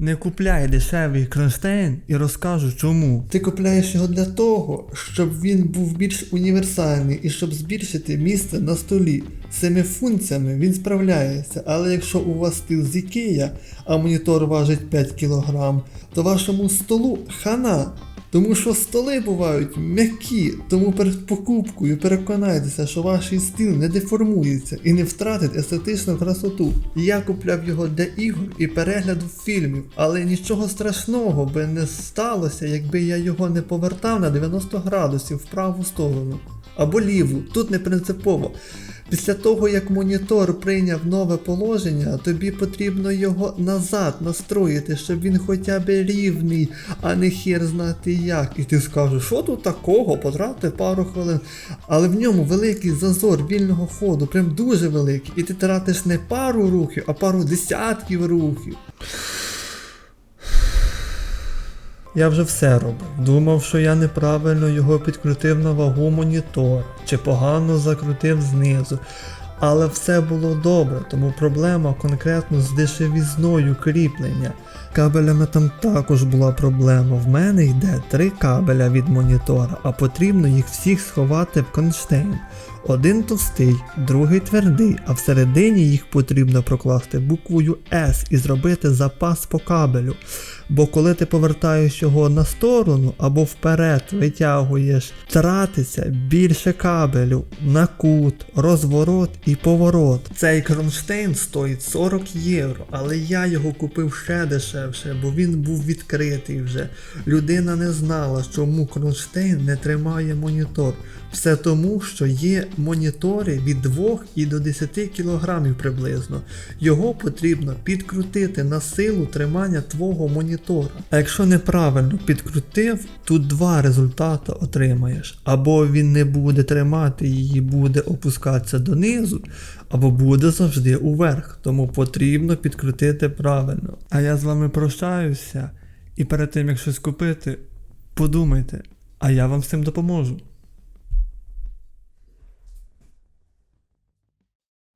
Не купляй дешевий кронштейн і розкажу чому. Ти купляєш його для того, щоб він був більш універсальний і щоб збільшити місце на столі. Цими функціями він справляється, але якщо у вас стіл з Ікея, а монітор важить 5 кг, то вашому столу хана. Тому що столи бувають м'які, тому перед покупкою переконайтеся, що ваш стіл не деформується і не втратить естетичну красоту. Я купляв його для ігор і перегляду фільмів, але нічого страшного би не сталося, якби я його не повертав на 90 градусів в праву сторону. Або ліву, тут не принципово. Після того, як монітор прийняв нове положення, тобі потрібно його назад настроїти, щоб він хоча б рівний, а не хір знати як. І ти скажеш, що тут такого, потратив пару хвилин. Але в ньому великий зазор вільного ходу, прям дуже великий. І ти тратиш не пару рухів, а пару десятків рухів. Я вже все робив. Думав, що я неправильно його підкрутив на вагу монітора, чи погано закрутив знизу. Але все було добре, тому проблема конкретно з дешевізною кріплення. Кабелями там також була проблема. В мене йде три кабеля від монітора, а потрібно їх всіх сховати в конштейн. Один товстий, другий твердий, а всередині їх потрібно прокласти буквою S і зробити запас по кабелю. Бо коли ти повертаєш його на сторону або вперед витягуєш, тратиться більше кабелю на кут, розворот і поворот. Цей кронштейн стоїть 40 євро, але я його купив ще дешевше, бо він був відкритий вже. Людина не знала, чому кронштейн не тримає монітор. Все тому, що є монітори від 2 і до 10 кг приблизно. Його потрібно підкрутити на силу тримання твого монітора. А якщо неправильно підкрутив, тут два результати отримаєш. Або він не буде тримати її, буде опускатися донизу, або буде завжди уверх. Тому потрібно підкрутити правильно. А я з вами прощаюся, і перед тим як щось купити, подумайте, а я вам з цим допоможу.